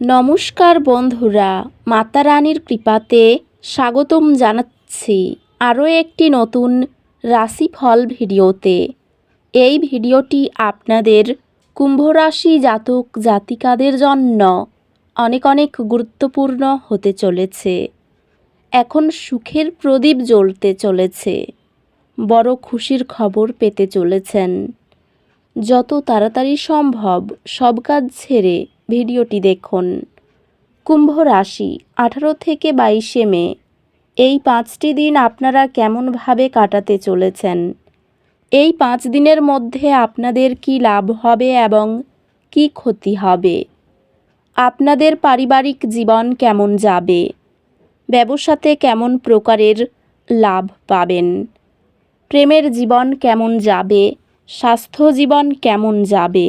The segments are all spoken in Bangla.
নমস্কার বন্ধুরা, মাতা রানীর কৃপাতে স্বাগতম জানাচ্ছি আরও একটি নতুন রাশিফল ভিডিওতে। এই ভিডিওটি আপনাদের কুম্ভ রাশি জাতক জাতিকাদের জন্য অনেক অনেক গুরুত্বপূর্ণ হতে চলেছে। এখন সুখের প্রদীপ জ্বলতে চলেছে। বড় খুশির খবর পেতে চলেছেন। যত তাড়াতাড়ি সম্ভব সব কাজ ছেড়ে ভিডিওটি দেখুন। কুম্ভ রাশি, আঠারো থেকে বাইশে মে। এই পাঁচটি দিন আপনারা কেমনভাবে কাটাতে চলেছেন? এই পাঁচ দিনের মধ্যে আপনাদের কি লাভ হবে এবং কি ক্ষতি হবে? আপনাদের পারিবারিক জীবন কেমন যাবে? ব্যবসাতে কেমন প্রকারের লাভ পাবেন? প্রেমের জীবন কেমন যাবে? স্বাস্থ্য জীবন কেমন যাবে?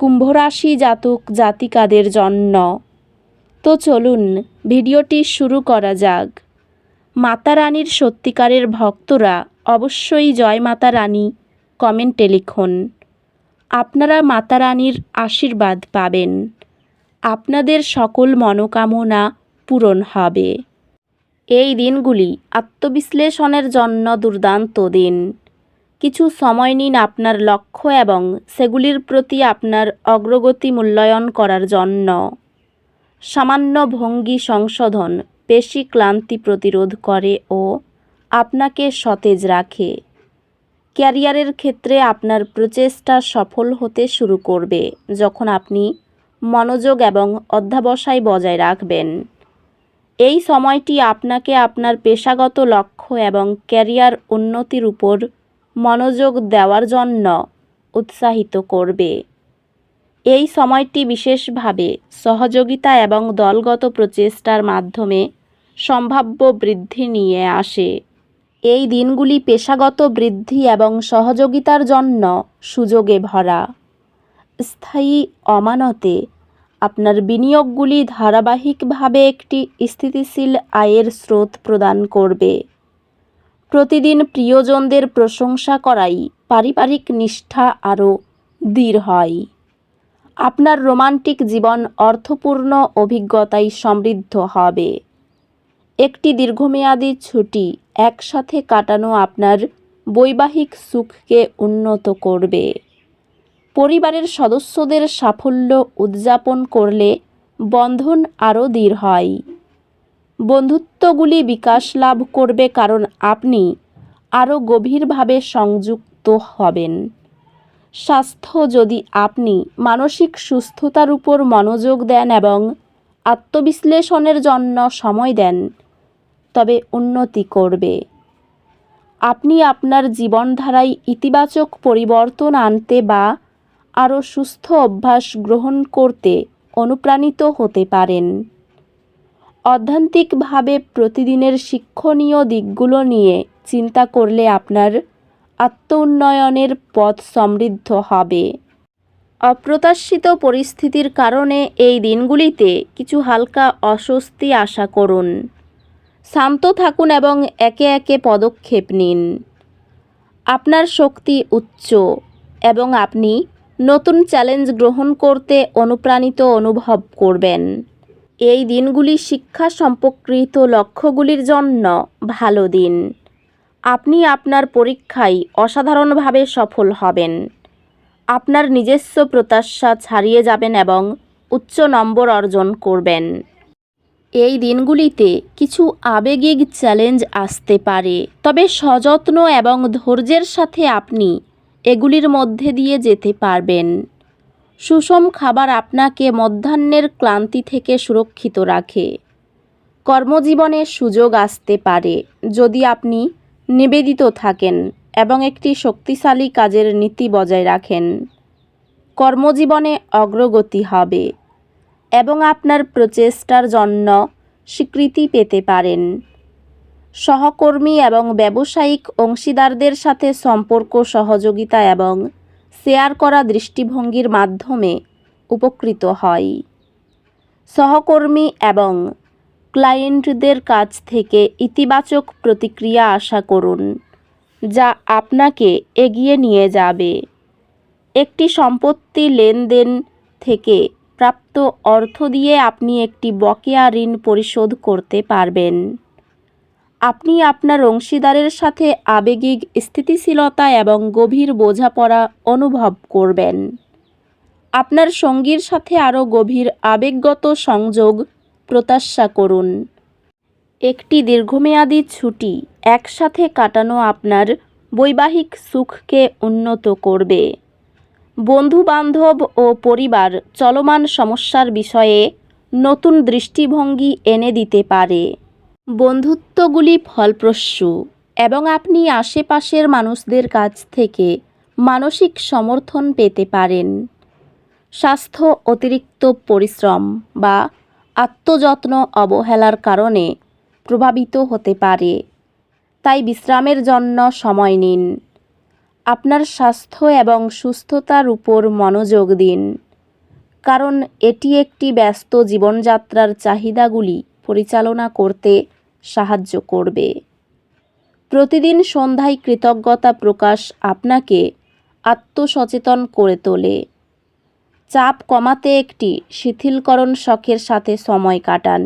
কুম্ভ রাশি জাতক জাতিকাদের জন্য। তো চলুন, ভিডিওটি শুরু করা যাক। মাতা রানীর সত্যিকারের ভক্তরা অবশ্যই জয় মাতা রানী কমেন্টে লিখুন। আপনারা মাতা রানীর আশীর্বাদ পাবেন। আপনাদের সকল মনোকামনা পূরণ হবে। এই দিনগুলি আত্মবিশ্লেষণের জন্য দুর্দান্ত দিন। কিছু সময় নিন আপনার লক্ষ্য এবং সেগুলির প্রতি আপনার অগ্রগতি মূল্যায়ন করার জন্য। সামান্য ভঙ্গি সংশোধন পেশি ক্লান্তি প্রতিরোধ করে ও আপনাকে সতেজ রাখে। ক্যারিয়ারের ক্ষেত্রে আপনার প্রচেষ্টা সফল হতে শুরু করবে যখন আপনি মনোযোগ এবং অধ্যাবসায় বজায় রাখবেন। এই সময়টি আপনাকে আপনার পেশাগত লক্ষ্য এবং ক্যারিয়ার উন্নতির উপর মনোযোগ দেওয়ার জন্য উৎসাহিত করবে। এই সময়টি বিশেষভাবে সহযোগিতা এবং দলগত প্রচেষ্টার মাধ্যমে সম্ভাব্য বৃদ্ধি নিয়ে আসে। এই দিনগুলি পেশাগত বৃদ্ধি এবং সহযোগিতার জন্য সুযোগে ভরা। স্থায়ী অমানতে আপনার বিনিয়োগগুলি ধারাবাহিকভাবে একটি স্থিতিশীল আয়ের স্রোত প্রদান করবে। প্রতিদিন প্রিয়জনদের প্রশংসা করাই পারিবারিক নিষ্ঠা আরও দৃঢ় হয়। আপনার রোমান্টিক জীবন অর্থপূর্ণ অভিজ্ঞতায় সমৃদ্ধ হবে। একটি দীর্ঘমেয়াদী ছুটি একসাথে কাটানো আপনার বৈবাহিক সুখকে উন্নত করবে। পরিবারের সদস্যদের সাফল্য উদযাপন করলে বন্ধন আরও দৃঢ় হয়। বন্ধুত্বগুলি বিকাশ লাভ করবে কারণ আপনি আরও গভীরভাবে সংযুক্ত হবেন। স্বাস্থ্য যদি আপনি মানসিক সুস্থতার উপর মনোযোগ দেন এবং আত্মবিশ্লেষণের জন্য সময় দেন, তবে উন্নতি করবে। আপনি আপনার জীবনধারায় ইতিবাচক পরিবর্তন আনতে বা আরও সুস্থ অভ্যাস গ্রহণ করতে অনুপ্রাণিত হতে পারেন। অধ্যান্তিকভাবে প্রতিদিনের শিক্ষণীয় দিকগুলো নিয়ে চিন্তা করলে আপনার আত্ম উন্নয়নের পথ সমৃদ্ধ হবে। অপ্রত্যাশিত পরিস্থিতির কারণে এই দিনগুলিতে কিছু হালকা অস্বস্তি আশা করুন। শান্ত থাকুন এবং একে একে পদক্ষেপ নিন। আপনার শক্তি উচ্চ এবং আপনি নতুন চ্যালেঞ্জ গ্রহণ করতে অনুপ্রাণিত অনুভব করবেন। এই দিনগুলি শিক্ষা সম্পর্কিত লক্ষ্যগুলির জন্য ভালো দিন। আপনি আপনার পরীক্ষায় অসাধারণভাবে সফল হবেন। আপনার নিজস্ব প্রত্যাশা ছাড়িয়ে যাবেন এবং উচ্চ নম্বর অর্জন করবেন। এই দিনগুলিতে কিছু আবেগিক চ্যালেঞ্জ আসতে পারে, তবে সযত্ন এবং ধৈর্যের সাথে আপনি এগুলির মধ্যে দিয়ে যেতে পারবেন। সুষম খাবার আপনাকে মধ্যাহ্নের ক্লান্তি থেকে সুরক্ষিত রাখে। কর্মজীবনে সুযোগ আসতে পারে যদি আপনি নিবেদিত থাকেন এবং একটি শক্তিশালী কাজের নীতি বজায় রাখেন। কর্মজীবনে অগ্রগতি হবে এবং আপনার প্রচেষ্টার জন্য স্বীকৃতি পেতে পারেন। সহকর্মী এবং ব্যবসায়িক অংশীদারদের সাথে সম্পর্ক, সহযোগিতা এবং শেয়ার করা দৃষ্টিভঙ্গির মাধ্যমে উপকৃত হয়। সহকর্মী এবং ক্লায়েন্টদের কাছ থেকে ইতিবাচক প্রতিক্রিয়া আশা করুন, যা আপনাকে এগিয়ে নিয়ে যাবে। একটি সম্পত্তি লেনদেন থেকে প্রাপ্ত অর্থ দিয়ে আপনি একটি বকেয়া ঋণ পরিশোধ করতে পারবেন। আপনি আপনার অংশীদারের সাথে আবেগিক স্থিতিশীলতা এবং গভীর বোঝাপড়া অনুভব করবেন। আপনার সঙ্গীর সাথে আরও গভীর আবেগগত সংযোগ প্রত্যাশা করুন। একটি দীর্ঘমেয়াদী ছুটি একসাথে কাটানো আপনার বৈবাহিক সুখকে উন্নত করবে। বন্ধুবান্ধব ও পরিবার চলমান সমস্যার বিষয়ে নতুন দৃষ্টিভঙ্গি এনে দিতে পারে। বন্ধুত্বগুলি ফলপ্রসূ এবং আপনি আশেপাশের মানুষদের কাছ থেকে মানসিক সমর্থন পেতে পারেন। স্বাস্থ্য অতিরিক্ত পরিশ্রম বা আত্মযত্ন অবহেলার কারণে প্রভাবিত হতে পারে। তাই বিশ্রামের জন্য সময় নিন। আপনার স্বাস্থ্য এবং সুস্থতার উপর মনোযোগ দিন। কারণ এটি একটি ব্যস্ত জীবনযাত্রার চাহিদাগুলি পরিচালনা করতে সাহায্য করবে। প্রতিদিন সন্ধ্যায় কৃতজ্ঞতা প্রকাশ আপনাকে আত্মসচেতন করে তোলে। চাপ কমাতে একটি শিথিলকরণ শখের সাথে সময় কাটান।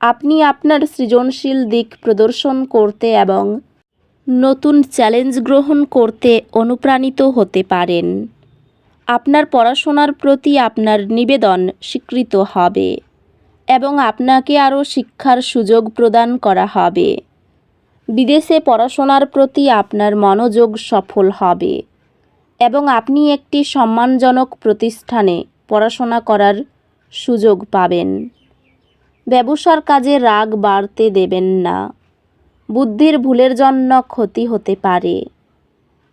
আপনি আপনার সৃজনশীল দিক প্রদর্শন করতে এবং নতুন চ্যালেঞ্জ গ্রহণ করতে অনুপ্রাণিত হতে পারেন। আপনার পড়াশোনার প্রতি আপনার নিবেদন স্বীকৃত হবে। এবং আপনাকে আরও শিক্ষার সুযোগ প্রদান করা হবে। বিদেশে পড়াশোনার প্রতি আপনার মনোযোগ সফল হবে এবং আপনি একটি সম্মানজনক প্রতিষ্ঠানে পড়াশোনা করার সুযোগ পাবেন। ব্যবসার কাজে রাগ বাড়তে দেবেন না। বুদ্ধির ভুলের জন্য ক্ষতি হতে পারে।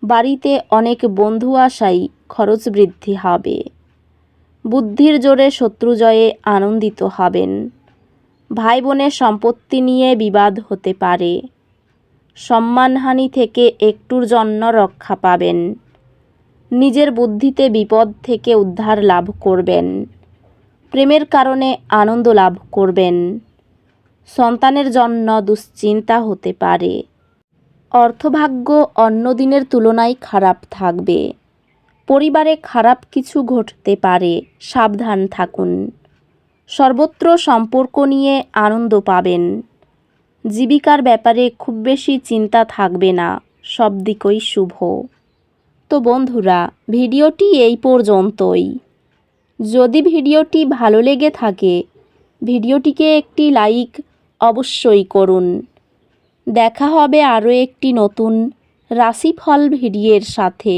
বাড়িতে অনেক বন্ধু আসাই খরচ বৃদ্ধি হবে। বুদ্ধির জোরে শত্রু জয়ে আনন্দিত হবেন। ভাই বোনের সম্পত্তি নিয়ে বিবাদ হতে পারে। সম্মানহানি থেকে একটুর জন্য রক্ষা পাবেন। নিজের বুদ্ধিতে বিপদ থেকে উদ্ধার লাভ করবেন। প্রেমের কারণে আনন্দ লাভ করবেন। সন্তানের জন্য দুশ্চিন্তা হতে পারে। অর্থভাগ্য অন্য দিনের তুলনায় খারাপ থাকবে। পরিবারে খারাপ কিছু ঘটতে পারে, সাবধান থাকুন। সর্বত্র সম্পর্ক নিয়ে আনন্দ পাবেন। জীবিকার ব্যাপারে খুব বেশি চিন্তা থাকবে না, সব দিকই শুভ। তো বন্ধুরা, ভিডিওটি এই পর্যন্তই। যদি ভিডিওটি ভালো লেগে থাকে, ভিডিওটিকে একটি লাইক অবশ্যই করুন। দেখা হবে আরও একটি নতুন রাশিফল ভিডিওর সাথে।